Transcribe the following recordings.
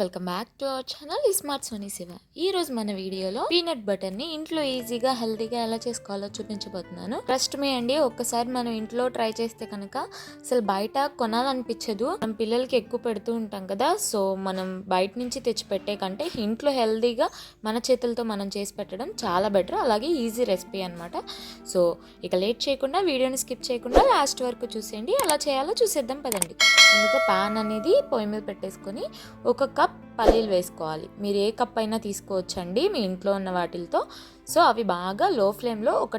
Back to our channel smart Soni Shiva. ఈ రోజు మన వీడియోలో పీనట్ బటర్ని ఇంట్లో ఈజీగా హెల్తీగా ఎలా చేసుకోవాలో చూపించబోతున్నాను. ట్రస్ట్ మీ అండి ఒక్కసారి మనం ఇంట్లో ట్రై చేస్తే కనుక అసలు బయట కొనాలనిపించదు. మనం పిల్లలకి ఎక్కువ పెడుతూ ఉంటాం కదా సో మనం బయట నుంచి తెచ్చిపెట్టే కంటే ఇంట్లో హెల్తీగా మన చేతులతో మనం చేసి పెట్టడం చాలా బెటర్ అలాగే ఈజీ రెసిపీ అనమాట సో ఇక లేట్ చేయకుండా వీడియోని స్కిప్ చేయకుండా లాస్ట్ వరకు చూసేయండి. ఎలా చేయాలో చూసేద్దాం పదండి. ముందుగా పాన్ అనేది పొయ్యి మీద పెట్టేసుకొని ఒక కప్ పల్లీలు వేసుకోవాలి. మీరు ఏ కప్ అయినా తీసుకోవచ్చండి మీ ఇంట్లో ఉన్న వాటిలతో. సో అవి బాగా లో ఫ్లేమ్లో ఒక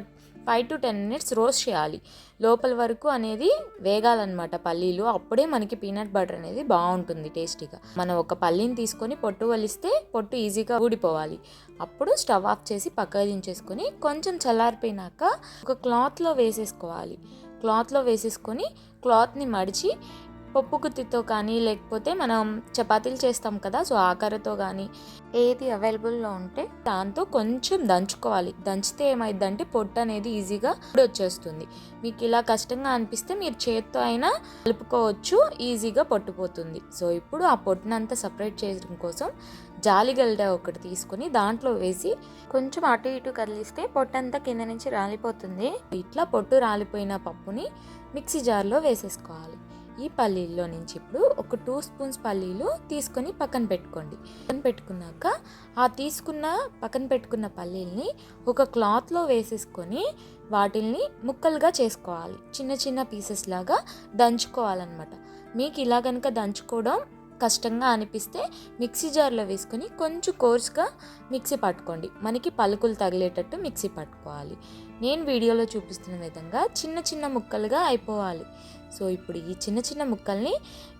five to ten minutes roast చేయాలి. లోపల వరకు అనేది వేగాలన్నమాట పల్లీలు. అప్పుడే మనకి పీనట్ బటర్ అనేది బాగుంటుంది టేస్టీగా. మనం ఒక పల్లీని తీసుకొని పొట్టు వలిస్తే పొట్టు ఈజీగా ఊడిపోవాలి. అప్పుడు స్టవ్ ఆఫ్ చేసి పక్కకు దించేసుకొని కొంచెం చల్లారిపోయినాక ఒక క్లాత్లో వేసేసుకోవాలి. క్లాత్లో వేసేసుకొని క్లాత్ని మడిచి పప్పుకుత్తితో కానీ లేకపోతే మనం చపాతీలు చేస్తాం కదా సో ఆకారతో కానీ ఏది అవైలబుల్లో ఉంటే దాంతో కొంచెం దంచుకోవాలి. దంచితే ఏమైందంటే పొట్టు అనేది ఈజీగా వచ్చేస్తుంది మీకు ఇలా కష్టంగా అనిపిస్తే మీరు చేత్తో అయినా కలుపుకోవచ్చు ఈజీగా పొట్టుపోతుంది సో ఇప్పుడు ఆ పొట్టునంతా సపరేట్ చేయడం కోసం జాలిగల్డ ఒకటి తీసుకొని దాంట్లో వేసి కొంచెం అటు ఇటు కదిలిస్తే పొట్టంతా కింద నుంచి రాలిపోతుంది. ఇట్లా పొట్టు రాలిపోయిన పప్పుని మిక్సీ జార్లో వేసేసుకోవాలి. ఈ పల్లీల్లో నుంచి ఇప్పుడు ఒక టూ స్పూన్స్ పల్లీలు తీసుకొని పక్కన పెట్టుకోండి. పక్కన పెట్టుకున్నాక ఆ తీసుకున్న పక్కన పెట్టుకున్న పల్లీల్ని ఒక క్లాత్లో వేసేసుకొని వాటిల్ని ముక్కలుగా చేసుకోవాలి. చిన్న చిన్న పీసెస్ లాగా దంచుకోవాలన్నమాట. మీకు ఇలా కనుక దంచుకోవడం కష్టంగా అనిపిస్తే మిక్సీ జార్లో వేసుకొని కొంచెం కోర్స్గా మిక్సీ పట్టుకోండి. మనకి పలుకులు తగిలేటట్టు మిక్సీ పట్టుకోవాలి. నేను వీడియోలో చూపిస్తున్న విధంగా చిన్న చిన్న ముక్కలుగా అయిపోవాలి. సో ఇప్పుడు ఈ చిన్న చిన్న ముక్కల్ని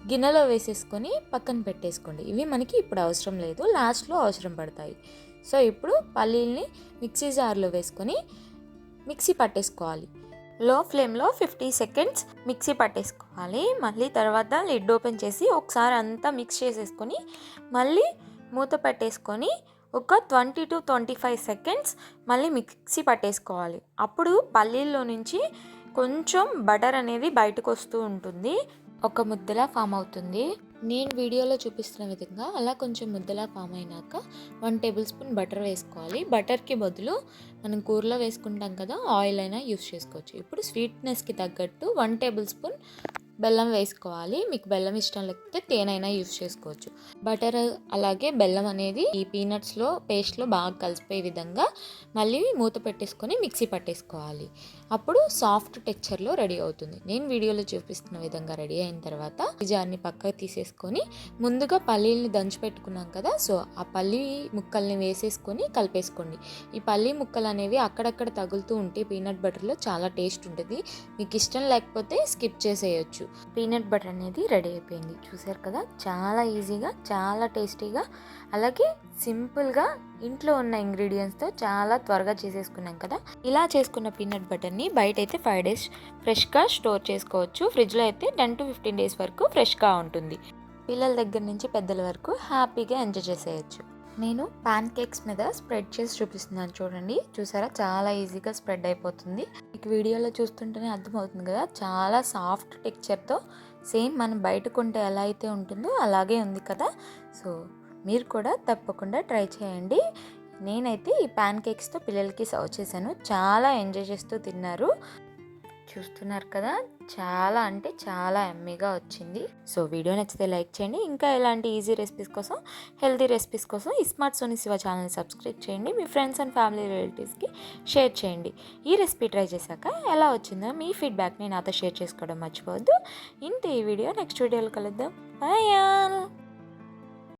గిన్నెలో వేసేసుకొని పక్కన పెట్టేసుకోండి. ఇవి మనకి ఇప్పుడు అవసరం లేదు. లాస్ట్లో అవసరం పడతాయి. సో ఇప్పుడు పల్లీల్ని మిక్సీ జార్లో వేసుకొని మిక్సీ పట్టేసుకోవాలి. లో ఫ్లేమ్లో ఫిఫ్టీ సెకండ్స్ మిక్సీ పట్టేసుకోవాలి. మళ్ళీ తర్వాత లిడ్ ఓపెన్ చేసి ఒకసారి అంతా మిక్స్ చేసేసుకొని మళ్ళీ మూత పెట్టేసుకొని ఒక twenty to twenty five seconds మళ్ళీ మిక్సీ పట్టేసుకోవాలి. అప్పుడు పల్లీల్లో నుంచి కొంచెం బటర్ అనేది బయటకు వస్తూ ఉంటుంది. ఒక ముద్దలా ఫామ్ అవుతుంది. నేను వీడియోలో చూపిస్తున్న విధంగా అలా కొంచెం ముద్దలా ఫామ్ అయినాక వన్ టేబుల్ స్పూన్ బటర్ వేసుకోవాలి. బటర్కి బదులు మనం కూరలో వేసుకుంటాం కదా ఆయిల్ అయినా యూస్ చేసుకోవచ్చు. ఇప్పుడు స్వీట్నెస్కి తగ్గట్టు వన్ టేబుల్ స్పూన్ బెల్లం వేసుకోవాలి. మీకు బెల్లం ఇష్టం లేకపోతే తేనైనా యూస్ చేసుకోవచ్చు. బటర్ అలాగే బెల్లం అనేది ఈ పీనట్స్లో పేస్ట్లో బాగా కలిసిపోయే విధంగా మళ్ళీ మూత పెట్టేసుకొని మిక్సీ పట్టేసుకోవాలి. అప్పుడు సాఫ్ట్ టెక్చర్లో రెడీ అవుతుంది. నేను వీడియోలో చూపిస్తున్న విధంగా రెడీ అయిన తర్వాత జార్ని పక్కకు తీసేసుకొని ముందుగా పల్లీల్ని దంచి పెట్టుకున్నాం కదా సో ఆ పల్లీ ముక్కల్ని వేసేసుకొని కలిపేసుకోండి. ఈ పల్లీ ముక్కలు అనేవి అక్కడక్కడ తగులుతూ ఉంటే పీనట్ బటర్లో చాలా టేస్ట్ ఉంటుంది. మీకు ఇష్టం లేకపోతే స్కిప్ చేసేయచ్చు. పీనట్ బటర్ అనేది రెడీ అయిపోయింది. చూసారు కదా? చాలా ఈజీగా చాలా టేస్టీగా అలాగే సింపుల్గా ఇంట్లో ఉన్న ఇంగ్రీడియంట్స్తో చాలా త్వరగా చేసేసుకున్నాం కదా? ఇలా చేసుకున్న పీనట్ బటర్ని బయట అయితే ఫైవ్ డేస్ ఫ్రెష్గా స్టోర్ చేసుకోవచ్చు. ఫ్రిడ్జ్లో అయితే టెన్ టు ఫిఫ్టీన్ డేస్ వరకు ఫ్రెష్గా ఉంటుంది. పిల్లల దగ్గర నుంచి పెద్దల వరకు హ్యాపీగా ఎంజాయ్ చేసేయచ్చు. నేను పాన్ కేక్స్ మీద స్ప్రెడ్ చేసి చూపిస్తున్నాను చూడండి. చూసారా? చాలా ఈజీగా స్ప్రెడ్ అయిపోతుంది. మీకు వీడియోలో చూస్తుంటేనే అర్థమవుతుంది కదా చాలా సాఫ్ట్ టెక్చర్తో సేమ్ మనం బయట కొంటే ఎలా అయితే ఉంటుందో అలాగే ఉంది కదా. సో మీరు కూడా తప్పకుండా ట్రై చేయండి. నేనైతే ఈ పాన్ కేక్స్తో పిల్లలకి సర్వ్ చేశాను. చాలా ఎంజాయ్ చేస్తూ తిన్నారు. చూస్తున్నారు కదా చాలా అంటే చాలా ఎమ్మీగా వచ్చింది. సో వీడియో నచ్చితే లైక్ చేయండి. ఇంకా ఇలాంటి ఈజీ రెసిపీస్ కోసం హెల్తీ రెసిపీస్ కోసం ఈ స్మార్ట్ సోనీ శివ ఛానల్ని సబ్స్క్రైబ్ చేయండి. మీ ఫ్రెండ్స్ అండ్ ఫ్యామిలీ రిలేటివ్స్కి షేర్ చేయండి. ఈ రెసిపీ ట్రై చేశాక ఎలా వచ్చిందో మీ ఫీడ్బ్యాక్ని నాతో షేర్ చేసుకోవడం మర్చిపోవద్దు. ఇంత ఈ వీడియో నెక్స్ట్ వీడియోలో కలుద్దాం. బాయ్